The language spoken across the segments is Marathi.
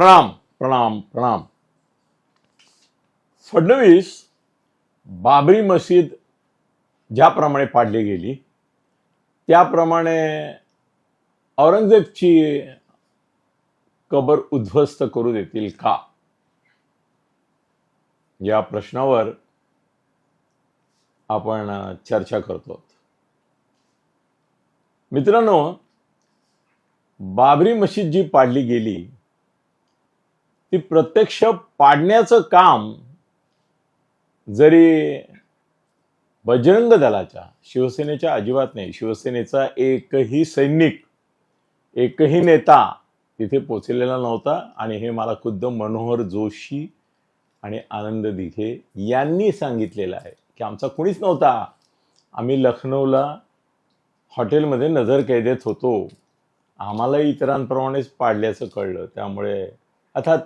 प्रणाम प्रणाम प्रणाम. फडणवीस बाबरी मशीद ज्याप्रमाणे पाडली गेली त्याप्रमाणे औरंगजेबची कबर उद्ध्वस्त करू देतील का? या प्रश्नावर आपण चर्चा करतो. मित्रांनो बाबरी मशीद जी पाडली गेली ती प्रत्यक्ष पाडण्याचं काम जरी बजरंग दलाच्या शिवसेनेच्या अजिबात नाही शिवसेनेचा एकही सैनिक एकही नेता तिथे पोचलेला नव्हता आणि हे मला खुद्द मनोहर जोशी आणि आनंद दिघे यांनी सांगितलेलं आहे की आमचा कुणीच नव्हता. आम्ही लखनौला हॉटेलमध्ये नजर कैदेत होतो. आम्हाला इतरांप्रमाणेच पाडल्याचं कळलं. त्यामुळे अर्थात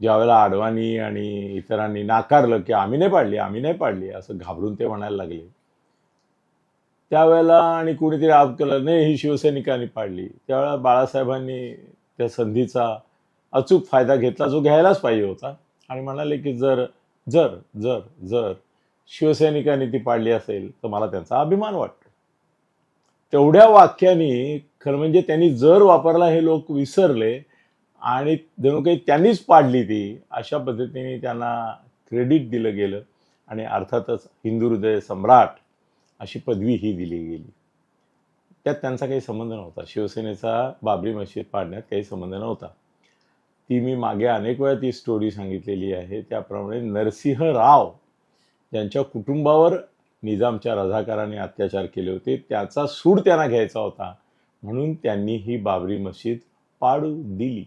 ज्यावेळेला आडवाणी आणि इतरांनी नाकारलं की आम्ही नाही पाडली आम्ही नाही पाडली असं घाबरून ते म्हणायला लागले. त्यावेळेला आणि कुणीतरी आप केलं नाही ही शिवसैनिकांनी पाडली. त्यावेळेला बाळासाहेबांनी त्या संधीचा अचूक फायदा घेतला जो घ्यायलाच पाहिजे होता. आणि म्हणाले की जर जर जर जर शिवसैनिकांनी ती पाडली असेल तर मला त्यांचा अभिमान वाटतो. तेवढ्या वाक्यानी खरं म्हणजे त्यांनी जर वापरला हे लोक विसरले आणि जणू काही त्यांनीच पाडली ती अशा पद्धतीने त्यांना क्रेडिट दिलं गेलं आणि अर्थातच हिंदू हृदय सम्राट अशी पदवी ही दिली गेली. त्यात त्यांचा काही संबंध नव्हता. शिवसेनेचा बाबरी मशीद पाडण्यात काही संबंध नव्हता. ती मी मागे अनेक वेळा ती स्टोरी सांगितलेली आहे. त्याप्रमाणे नरसिंह राव ज्यांच्या कुटुंबावर निजामच्या रझाकारांनी अत्याचार केले होते. त्याचा सूड त्यांना घ्यायचा होता. म्हणून त्यांनी ही बाबरी मशीद पाडू दिली.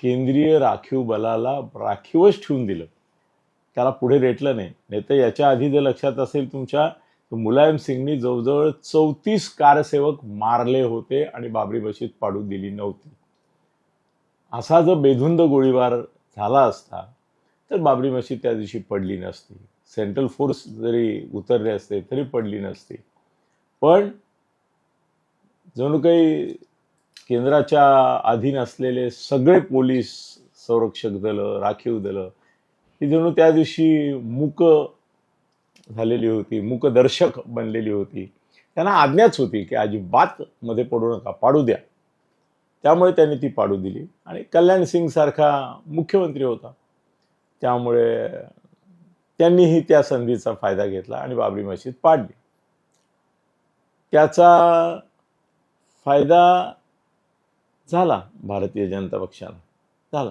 केंद्रीय राखीव बलाला राखीवच ठेवून दिलं. त्याला पुढे रेटलं नाही. नाही तर याच्या आधी जर लक्षात असेल तुमच्या मुलायम सिंगनी जवळजवळ चौतीस कारसेवक मारले होते आणि बाबरी मशीद पाडू दिली नव्हती. असा जर बेधुंद गोळीबार झाला असता तर बाबरी मशीद त्या दिवशी पडली नसती. सेंट्रल फोर्स जरी उतरले असते तरी पडली नसती. पण जणू काही केंद्राच्या अधीन असलेले सगळे पोलीस संरक्षक दलं राखीव दलं ही जणू त्या दिवशी मूक झालेली होती मूकदर्शक बनलेली होती. त्यांना आज्ञाच होती की अजिबात मध्ये पडू नका पाडू द्या. त्यामुळे त्यांनी ती पाडू दिली. आणि कल्याण सिंग सारखा मुख्यमंत्री होता. त्यामुळे त्यांनीही त्या संधीचा फायदा घेतला आणि बाबरी मशीद पाडली. त्याचा फायदा झाला भारतीय जनता पक्षाला. झाला.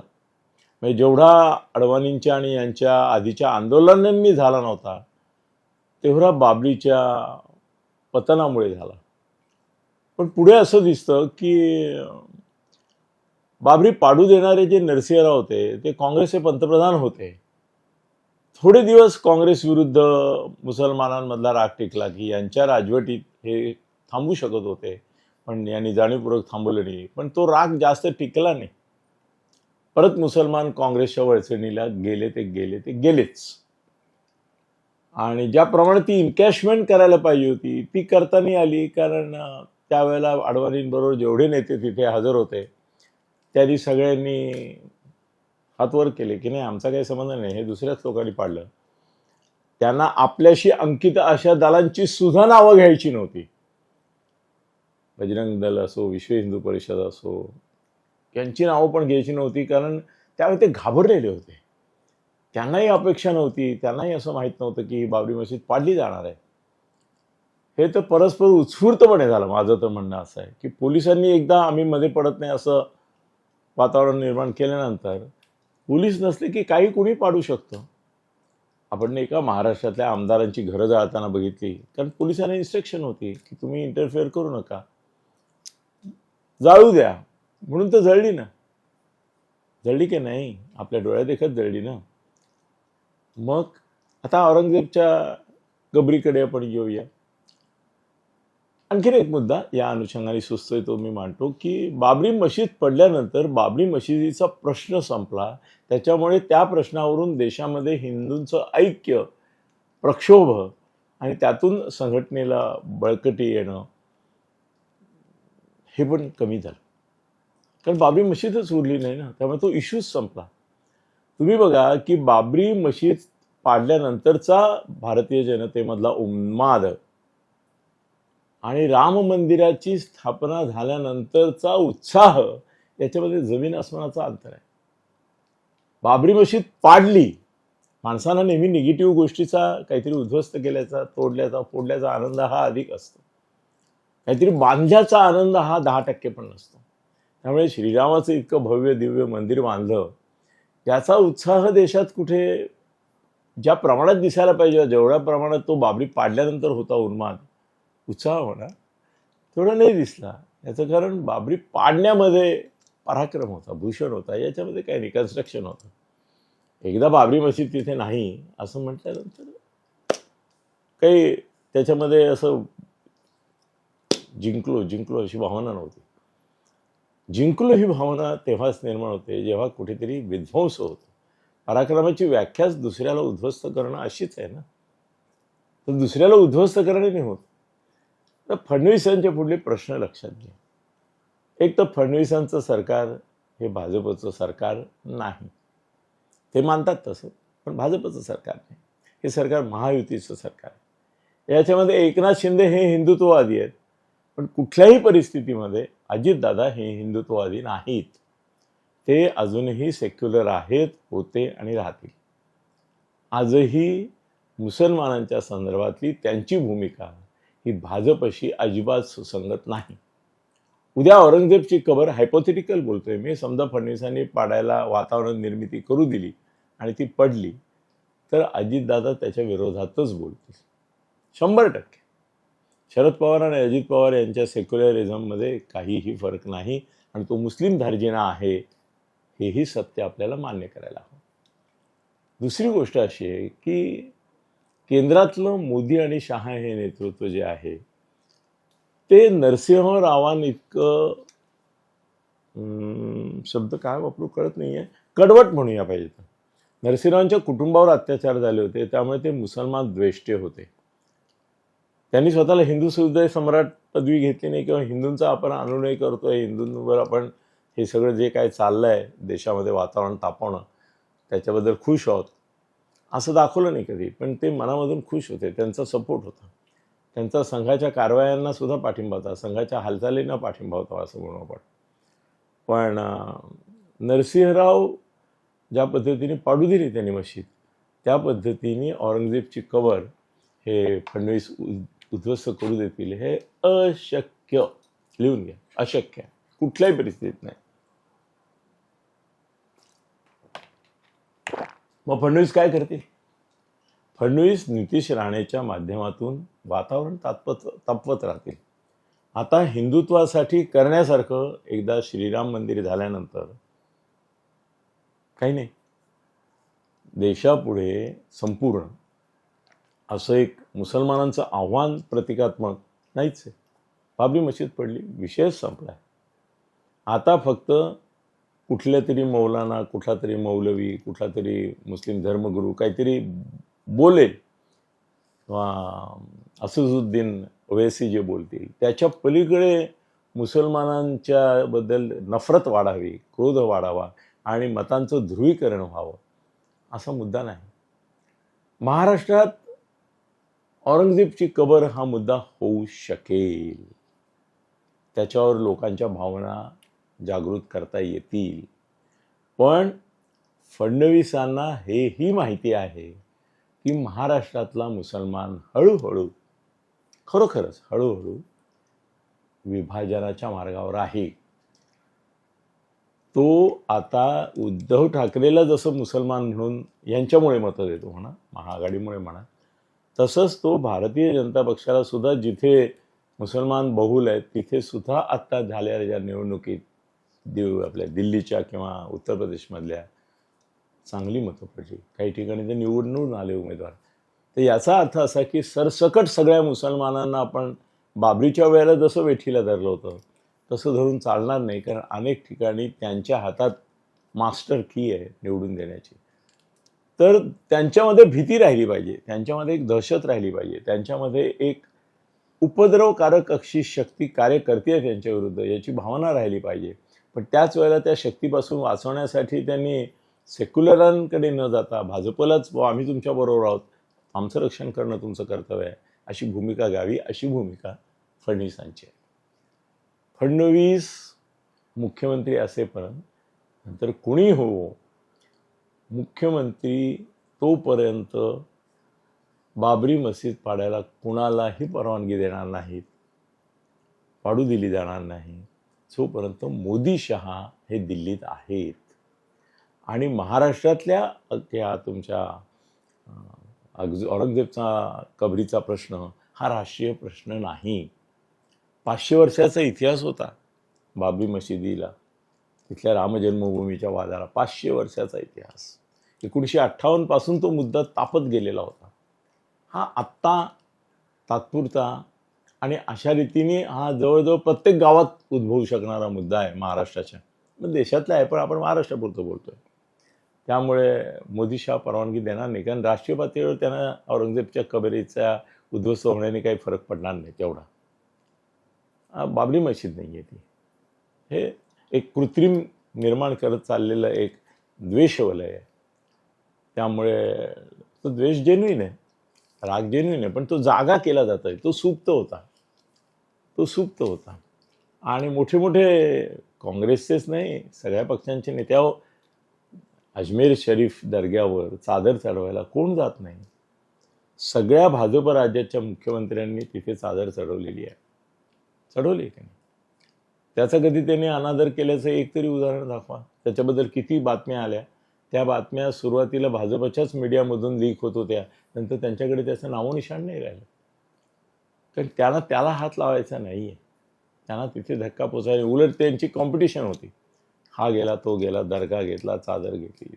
म्हणजे जेवढा अडवाणींच्या आणि यांच्या आधीच्या आंदोलनांनी झाला नव्हता तेवढा बाबरीच्या पतनामुळे झाला. पण पुढे असं दिसतं की बाबरी पाडू देणारे जे नरसिंहराव होते ते काँग्रेसचे पंतप्रधान होते. थोडे दिवस काँग्रेस विरुद्ध मुसलमानांमधला राग टिकला की यांच्या राजवटीत हे थांबू शकत होते. पण यांनी जाणीवपूर्वक थांबवलं नाही. पण तो राग जास्त टिकला नाही. परत मुसलमान काँग्रेसच्या वळचणीला गेले ते गेले ते गेलेच. आणि ज्याप्रमाणे ती इन्कॅशमेंट करायला पाहिजे होती ती करता नाही आली कारण त्यावेळेला अडवाणींबरोबर जेवढे नेते तिथे हजर होते त्यांनी सगळ्यांनी हातवर केले की नाही आमचा काही संबंध नाही हे दुसऱ्याच लोकांनी पाडलं. त्यांना आपल्याशी अंकित अशा दलांची सुद्धा नावं घ्यायची नव्हती. बजरंग दल असो विश्व हिंदू परिषद असो यांची नावं पण घ्यायची नव्हती कारण त्यावेळी ते घाबरलेले होते. त्यांनाही अपेक्षा नव्हती त्यांनाही असं माहीत नव्हतं की ही बाबरी मशीद पाडली जाणार आहे. हे तर परस्पर उत्स्फूर्तपणे झालं माझं तर म्हणणं असं आहे की पोलिसांनी एकदा आम्ही मध्ये पडत नाही असं वातावरण निर्माण केल्यानंतर पोलीस नसले की काही कुणी पाडू शकतं. आपण नाही का महाराष्ट्रातल्या आमदारांची घरं जाळताना बघितली कारण पोलिसांना इन्स्ट्रक्शन होती की तुम्ही इंटरफेअर करू नका. जाळू द्या. म्हणून तर जळली ना. जळली की नाही? आपल्या डोळ्यादेखत जळली ना. मग आता औरंगजेबच्या गबरीकडे आपण येऊया. आणखीन एक मुद्दा या अनुषंगाने सुचतोय तो मी मांडतो की बाबरी मशीद पडल्यानंतर बाबरी मशिदीचा प्रश्न संपला. त्याच्यामुळे त्या प्रश्नावरून देशामध्ये हिंदूंचं ऐक्य प्रक्षोभ आणि त्यातून संघटनेला बळकटी येणं हे पण कमी झालं. कारण बाबरी मशीदच उरली नाही ना त्यामुळे तो इश्यूच संपला. तुम्ही बघा की बाबरी मशीद पाडल्यानंतरचा भारतीय जनतेमधला उन्माद आणि राम मंदिराची स्थापना झाल्यानंतरचा उत्साह याच्यामध्ये जमीन आसमानाचा अंतर आहे. बाबरी मशीद पाडली माणसांना नेहमी निगेटिव्ह गोष्टीचा काहीतरी उद्ध्वस्त केल्याचा तोडल्याचा फोडल्याचा आनंद हा अधिक असतो. काहीतरी बांधल्याचा आनंद हा दहा टक्के पण नसतो. त्यामुळे श्रीरामाचं इतकं भव्य दिव्य मंदिर बांधलं त्याचा उत्साह देशात कुठे ज्या प्रमाणात दिसायला पाहिजे जेवढ्या प्रमाणात तो बाबरी पाडल्यानंतर होता उन्माद उत्साह म्हणा तेवढा नाही दिसला. याचं कारण बाबरी पाडण्यामध्ये पराक्रम होता भूषण होता याच्यामध्ये काही नाही कन्स्ट्रक्शन होतं एकदा बाबरी मशीद तिथे नाही असं म्हटल्यानंतर काही त्याच्यामध्ये असं जिंकलो जिंकलो अशी भावना नव्हती. जिंकलो ही भावना तेव्हाच निर्माण होते जेव्हा कुठेतरी विध्वंस होतो. पराक्रमाची व्याख्याच दुसऱ्याला उद्ध्वस्त करणं अशीच आहे ना? तर दुसऱ्याला उद्ध्वस्त करणे नाही होत. तर फडणवीसांचे पुढले प्रश्न लक्षात घ्या. एक तर फडणवीसांचं सरकार हे भाजपचं सरकार नाही. ते मानतात तसं पण भाजपचं सरकार नाही. हे सरकार महायुतीचं सरकार आहे. याच्यामध्ये एकनाथ शिंदे हे हिंदुत्ववादी आहेत. पण कुठल्याही परिस्थितीमध्ये अजितदादा हे हिंदुत्ववादी नाहीत. ते अजूनही सेक्युलर आहेत होते आणि राहतील. आजही मुसलमानांच्या संदर्भातली त्यांची भूमिका ही भाजपशी अजिबात सुसंगत नाही. उद्या औरंगजेबची कबर हायपोथेटिकल बोलतोय. मी समजा फडणवीसांनी पाडायला वातावरण निर्मिती करू दिली आणि ती पडली तर अजितदादा त्याच्या विरोधातच बोलतील. शंभर टक्के. शरद पवार आणि अजित पवार यांच्या सेक्युलरिझममध्ये काहीही फरक नाही आणि तो मुस्लिम धार्जिणा आहे हेही सत्य आपल्याला मान्य करायला हवं. दुसरी गोष्ट अशी आहे की केंद्रातलं मोदी आणि शहा हे नेतृत्व जे आहे ते नरसिंहरावां इतकं शब्द काय वापरू कळत नाही आहे कडवट म्हणूया पाहिजे तर. नरसिंहरावांच्या कुटुंबावर अत्याचार झाले होते त्यामुळे ते मुसलमान द्वेष्टे होते. त्यांनी स्वतःला हिंदू सुद्धा सम्राट पदवी घेतली नाही किंवा हिंदूंचा आपण अनुनय करतोय हिंदूंवर आपण हे सगळं जे काय चाललं आहे देशामध्ये वातावरण तापवणं त्याच्याबद्दल खुश आहोत. असं दाखवलं नाही कधी पण ते मनामधून खुश होते. त्यांचा सपोर्ट होता. त्यांचा संघाच्या कारवायांना सुद्धा पाठिंबा होता. संघाच्या हालचालींना पाठिंबा होता असं म्हणू आपण. पण नरसिंहराव ज्या पद्धतीने पाडू दिली त्यांनी मशीद त्या पद्धतीने औरंगजेबची कबर हे फडणवीस उद्ध्वस्त करू देतील हे अशक्य. लिहून घ्या. अशक्य. कुठल्याही परिस्थितीत नाही. मग फडणवीस काय करतील? फडणवीस नितीश राणेच्या माध्यमातून वातावरण तात्पत तापवत राहतील. आता हिंदुत्वासाठी करण्यासारखं एकदा श्रीराम मंदिर झाल्यानंतर काही नाही. देशापुढे संपूर्ण असं एक मुसलमानांचं आव्हान प्रतिकात्मक नाहीच आहे. बाबरी मशीद पडली विषयच संपला आता फक्त कुठल्या तरी मौलाना कुठला तरी मौलवी कुठला तरी मुस्लिम धर्मगुरू काहीतरी बोलेल. किंवा असदुद्दीन ओवेसी जे बोलतील त्याच्या पलीकडे मुसलमानांच्या बद्दल नफरत वाढावी क्रोध वाढावा आणि मतांचं ध्रुवीकरण व्हावं असा मुद्दा नाही. महाराष्ट्रात औरंगजेबची कबर हा मुद्दा होऊ शकेल. त्याच्यावर लोकांच्या भावना जागृत करता येतील. पण फडणवीसांना हेही माहिती आहे की महाराष्ट्रातला मुसलमान हळूहळू खरोखरच हळूहळू विभाजनाच्या मार्गावर आहे. तो आता उद्धव ठाकरेला जसं मुसलमान म्हणून यांच्यामुळे मतं देतो म्हणा महाआघाडीमुळे म्हणा तसंच तो भारतीय जनता पक्षाला सुद्धा जिथे मुसलमान बहुल आहेत तिथे सुद्धा आत्ता झालेल्या निवडणुकीत देऊ आपल्या दिल्लीच्या किंवा उत्तर प्रदेशमधल्या चांगली मतं पडली काही ठिकाणी ते निवडून आले उमेदवार. तर याचा अर्थ असा की सरसकट सगळ्या मुसलमानांना आपण बाबरीच्या वेळेला जसं वेठीला धरलं होतं तसं धरून चालणार नाही कारण अनेक ठिकाणी त्यांच्या हातात मास्टर की आहे निवडून देण्याची. तर त्यांच्यामध्ये भीती राहिली पाहिजे. त्यांच्यामध्ये एक दहशत राहिली पाहिजे. त्यांच्यामध्ये एक उपद्रवकारक अशी शक्ती कार्य करते त्यांच्या विरुद्ध याची भावना राहिली पाहिजे. पण त्याच वेळेला त्या शक्तीपासून वाचवण्यासाठी त्यांनी सेक्युलरांकडे न जाता भाजपलाच बुवा आम्ही तुमच्याबरोबर आहोत. आमचं रक्षण करणं तुमचं कर्तव्य आहे. अशी भूमिका घ्यावी अशी भूमिका फडणवीसांची आहे. फडणवीस मुख्यमंत्री असेपर्यंत नंतर कुणी होवो मुख्यमंत्री तोपर्यंत बाबरी मशीद पाडायला कुणालाही परवानगी देणार नाहीत पाडू दिली जाणार नाही. जोपर्यंत मोदी शहा हे दिल्लीत आहेत आणि महाराष्ट्रातल्या त्या तुमच्या अगज- औरंगजेबचा कबरीचा प्रश्न हा राष्ट्रीय प्रश्न नाही. पाचशे वर्षाचा इतिहास होता बाबरी मशिदीला तिथल्या रामजन्मभूमीच्या वादाला पाचशे वर्षाचा इतिहास. एकोणीसशे अठ्ठावन्नपासून तो मुद्दा तापत गेलेला होता. हा आत्ता तात्पुरता आणि अशा रीतीने हा जवळजवळ प्रत्येक गावात उद्भवू शकणारा मुद्दा आहे महाराष्ट्राच्या. मग देशातला आहे पण आपण महाराष्ट्रापुरतं बोलतोय. त्यामुळे मोदी शाह परवानगी देणार नाही. कारण राष्ट्रीय पातळीवर त्यांना औरंगजेबच्या कबरीचा उद्ध्वस्त होण्याने काही फरक पडणार नाही तेवढा. बाबरी मशीद नाही आहे ती. हे एक कृत्रिम निर्माण करत चाललेलं एक द्वेषवलय आहे. त्यामुळे तो द्वेष जेन्युईन आहे. राग जेन्युईन आहे पण तो जागा केला जात आहे तो सुप्त होता. तो सुप्त होता. आणि मोठे मोठे काँग्रेसचेच नाही सगळ्या पक्षांचे नेत्यावर अजमेर शरीफ दर्ग्यावर चादर चढवायला कोण जात नाही? सगळ्या भाजप राज्याच्या मुख्यमंत्र्यांनी तिथे चादर चढवलेली आहे. चढवली आहे त्यांनी त्याचा कधी त्यांनी अनादर केल्याचं एक तरी उदाहरण दाखवा. त्याच्याबद्दल किती बातम्या आल्या? त्या बातम्या सुरुवातीला भाजपच्याच मीडियामधून लीक होत होत्या. नंतर त्यांच्याकडे त्याचं नावोनिशाण नाही राहिलं. कारण त्याला त्याला हात लावायचा नाही आहे त्यांना तिथे धक्का पोचायला उलट त्यांची कॉम्पिटिशन होती. हा गेला तो गेला दर्गा घेतला चादर घेतली.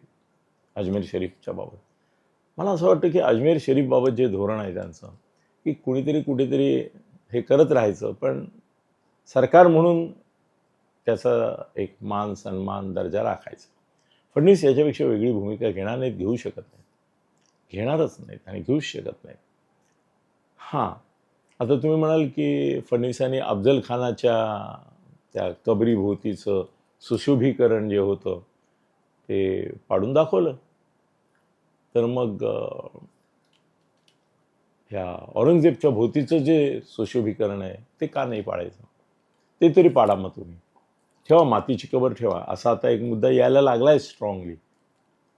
अजमेर शरीफच्या बाबत. मला असं वाटतं की अजमेर शरीफबाबत जे धोरण आहे त्यांचं की कुणीतरी कुठेतरी हे करत राहायचं पण सरकार म्हणून त्याचा एक मान सन्मान दर्जा राखायचा. फडणवीस याच्यापेक्षा वेगळी भूमिका घेणार नाहीत घेऊ शकत नाहीत. घेणारच नाहीत आणि घेऊच शकत नाहीत. हां. आता तुम्ही म्हणाल की फडणवीसांनी अफजल खानाच्या त्या कबरीभोवतीचं सुशोभीकरण जे होतं ते पाडून दाखवलं. तर मग ह्या औरंगजेबच्या भोवतीचं जे सुशोभीकरण आहे ते का नाही पाडायचं? ते तरी पाडा मग तुम्ही. ठेवा मातीची कबर ठेवा. असा आता एक मुद्दा यायला लागला आहे स्ट्रॉंगली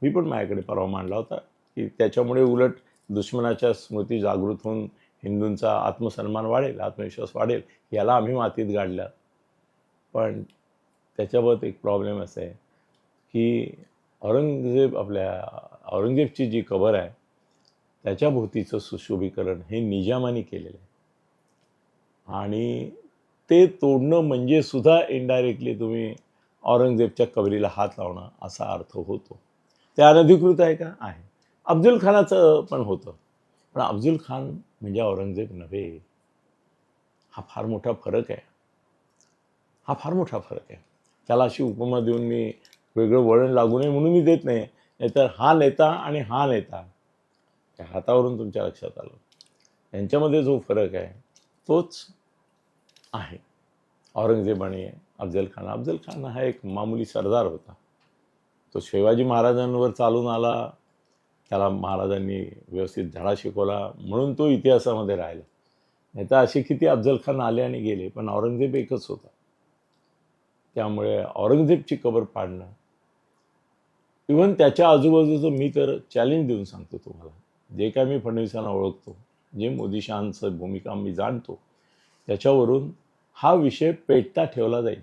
मी पण माझ्याकडे परवा मांडला होता की त्याच्यामुळे उलट दुश्मनाच्या स्मृती जागृत होऊन हिंदूंचा आत्मसन्मान वाढेल आत्मविश्वास वाढेल याला आम्ही मातीत गाडल्या पण त्याच्याबाबत एक प्रॉब्लेम असा आहे की औरंगजेब आपल्या औरंगजेबची जी कबर आहे त्याच्या भोवतीचं सुशोभीकरण हे निजामाने केलेलं आहे. आणि ते तोडणं म्हणजे सुद्धा इनडायरेक्टली तुम्ही औरंगजेबच्या कबरीला हात लावणं असा अर्थ होतो. ते अनधिकृत आहे का? आहे. अब्दुल खानाचं पण होतं. पण अब्दुल खान म्हणजे औरंगजेब नव्हे. हा फार मोठा फरक आहे. हा फार मोठा फरक आहे. त्याला अशी उपमा देऊन मी वेगळं वळण लागू नये म्हणून मी देत नाही. नाहीतर हा नेता आणि हा नेता त्या हातावरून तुमच्या लक्षात आलं. यांच्यामध्ये जो फरक आहे तोच आहे. औरंगजेब आणि अफजल खान अफजल खान हा एक मामुली सरदार होता. तो शिवाजी महाराजांवर चालून आला. त्याला महाराजांनी व्यवस्थित धडा शिकवला. म्हणून तो इतिहासामध्ये राहिला. नाही तर असे किती अफजल खान आले आणि गेले पण औरंगजेब एकच होता. त्यामुळे औरंगजेबची कबर पाडणं. इव्हन त्याच्या आजूबाजूचं मी तर चॅलेंज देऊन सांगतो तुम्हाला. जे काय मी फडणवीसांना ओळखतो जे मोदी शहांचं भूमिका मी जाणतो त्याच्यावरून हा विषय पेटता ठेवला जाईल.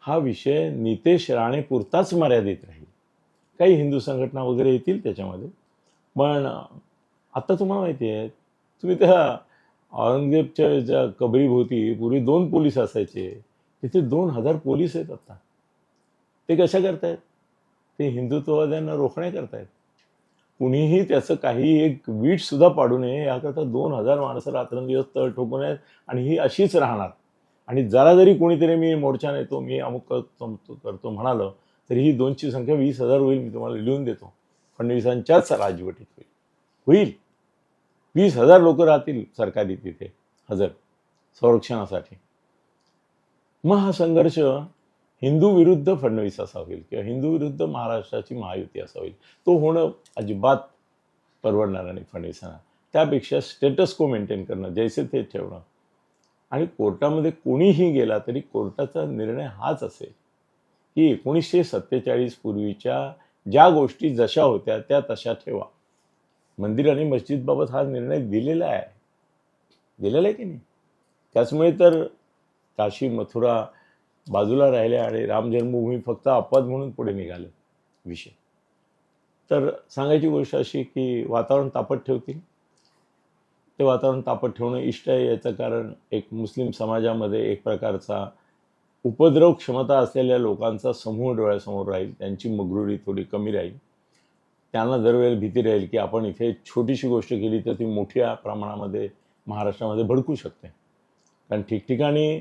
हा विषय नितेश राणेपुरताच मर्यादित राहील. काही हिंदू संघटना वगैरे येतील त्याच्यामध्ये. पण आता तुम्हाला माहिती आहे तुम्ही त्या औरंगजेबच्या ज्या कबरीभोवती पूर्वी दोन पोलीस असायचे. तिथे दोन हजार पोलीस आहेत आत्ता ते कशा करतायत? ते हिंदुत्ववाद्यांना रोखण्या करतायत. कुणीही त्याचं काही एक वीट सुद्धा पाडू नये याकरता दोन हजार माणसं रात्रंदिवस तळ ठोकून आहेत आणि ही अशीच राहणार. आणि जरा जरी कोणीतरी मी मोर्चा नेतो मी अमुक करतो करतो म्हणालं तरी ही दोनची संख्या वीस हजार होईल मी तुम्हाला लिहून देतो. फडणवीसांच्याच राजवटीत होईल. होईल. वीस हजार लोक राहतील सरकारी तिथे हजर संरक्षणासाठी. मग हा संघर्ष हिंदू विरुद्ध फडणवीस असा होईल किंवा हिंदू विरुद्ध महाराष्ट्राची महायुती असा होईल. तो होणं अजिबात परवडणार नाही फडणवीसांना. त्यापेक्षा स्टेटस को मेंटेन करणं जैसे ते ठेवणं. आणि कोर्टामध्ये कोणीही गेला तरी कोर्टाचा निर्णय हाच असेल की एकोणीसशे सत्तेचाळीस पूर्वीच्या ज्या गोष्टी जशा होत्या त्या तशा ठेवा. मंदिर आणि मस्जिदबाबत हा निर्णय दिलेला आहे. दिलेला आहे की नाही? त्याचमुळे तर काशी मथुरा बाजूला राहिल्या आणि राम जन्मभूमी फक्त अपवाद म्हणून पुढे निघाले. विषय. तर सांगायची गोष्ट अशी की वातावरण तापट ठेवतील ते वातावरण तापट ठेवणं इष्ट आहे. याचं कारण एक मुस्लिम समाजामध्ये एक प्रकारचा उपद्रव क्षमता असलेल्या लोकांचा समूह डोळ्यासमोर राहील. त्यांची मगरुरी थोडी कमी राहील. त्यांना दरवेळेला भीती राहील की आपण इथे छोटीशी गोष्ट केली तर ती मोठ्या प्रमाणामध्ये महाराष्ट्रामध्ये भडकू शकते. कारण ठिकठिकाणी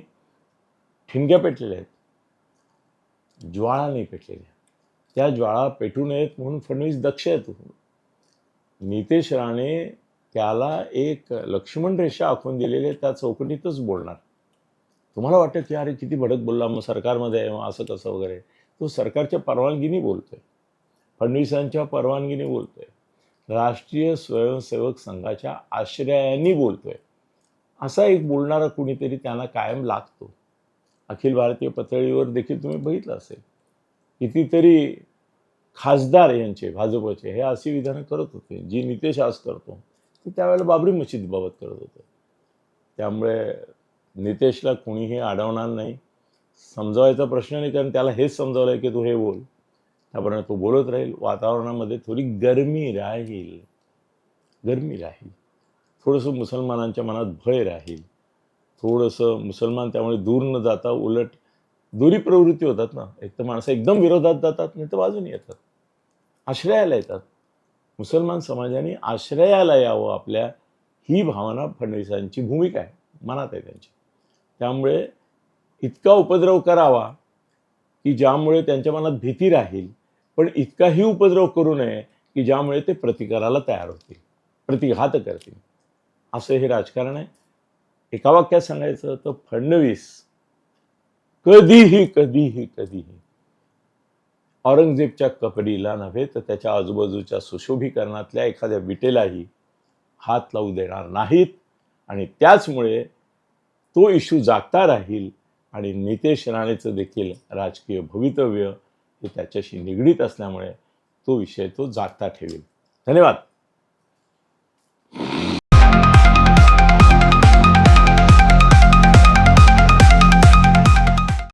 ठिणग्या पेटलेल्या आहेत. ज्वाळा नाही पेटलेल्या. त्या ज्वाळा पेटू नयेत म्हणून फडणवीस दक्ष आहेत नितेश राणे त्याला एक लक्ष्मण रेषा आखून दिलेली आहे त्या चौकटीतच बोलणार. तुम्हाला वाटतं की अरे किती भडक बोलला मग सरकारमध्ये आहे मग असं कसं वगैरे. तो सरकारच्या परवानगीने बोलतोय. फडणवीसांच्या परवानगीने बोलतोय. राष्ट्रीय स्वयंसेवक संघाच्या आश्रयाने बोलतोय. असा एक बोलणारा कुणीतरी त्यांना कायम लागतो. अखिल भारतीय पातळीवर देखील तुम्ही बघितलं असेल. कितीतरी खासदार यांचे भाजपचे हे अशी विधानं करत होते. जी नितेश आज करतो ते त्यावेळेला बाबरी मशीदबाबत करत होते. त्यामुळे नितेशला कोणीही अडवणार नाही. समजावायचा प्रश्न नाही कारण त्याला हेच समजावलं आहे की तू हे बोल. त्याप्रमाणे तो बोलत राहील. वातावरणामध्ये थोडी गरमी राहील. गरमी राहील. थोडंसं मुसलमानांच्या मनात भय राहील. थोडंसं मुसलमान त्यामुळे दूर न जाता उलट दुरी प्रवृत्ती होतात ना. एक तर माणसं एकदम विरोधात जातात नाही तर बाजून येतात. आश्रयाला येतात. मुसलमान समाजाने आश्रयाला यावं आपल्या ही भावना फडणवीसांची भूमिका आहे. मनात आहे त्यांची. त्यामुळे इतका उपद्रव करावा की ज्यामुळे त्यांच्या मनात भीती राहील पण इतकाही उपद्रव करू नये की ज्यामुळे ते प्रतिकाराला तयार होतील प्रतिघात करतील. असं हे राजकारण आहे. एका वाक्यात सांगायचं तर फडणवीस कधीही कधीही कधीही औरंगजेबच्या कपडीला नव्हे तर त्याच्या आजूबाजूच्या सुशोभीकरणातल्या एखाद्या विटेलाही हात लावू देणार नाहीत आणि त्याचमुळे तो इश्यू जागता राहील आणि नितेश राणेचं देखील राजकीय भवितव्य हे त्याच्याशी निगडीत असल्यामुळे तो विषय तो जागता ठेवेल. धन्यवाद.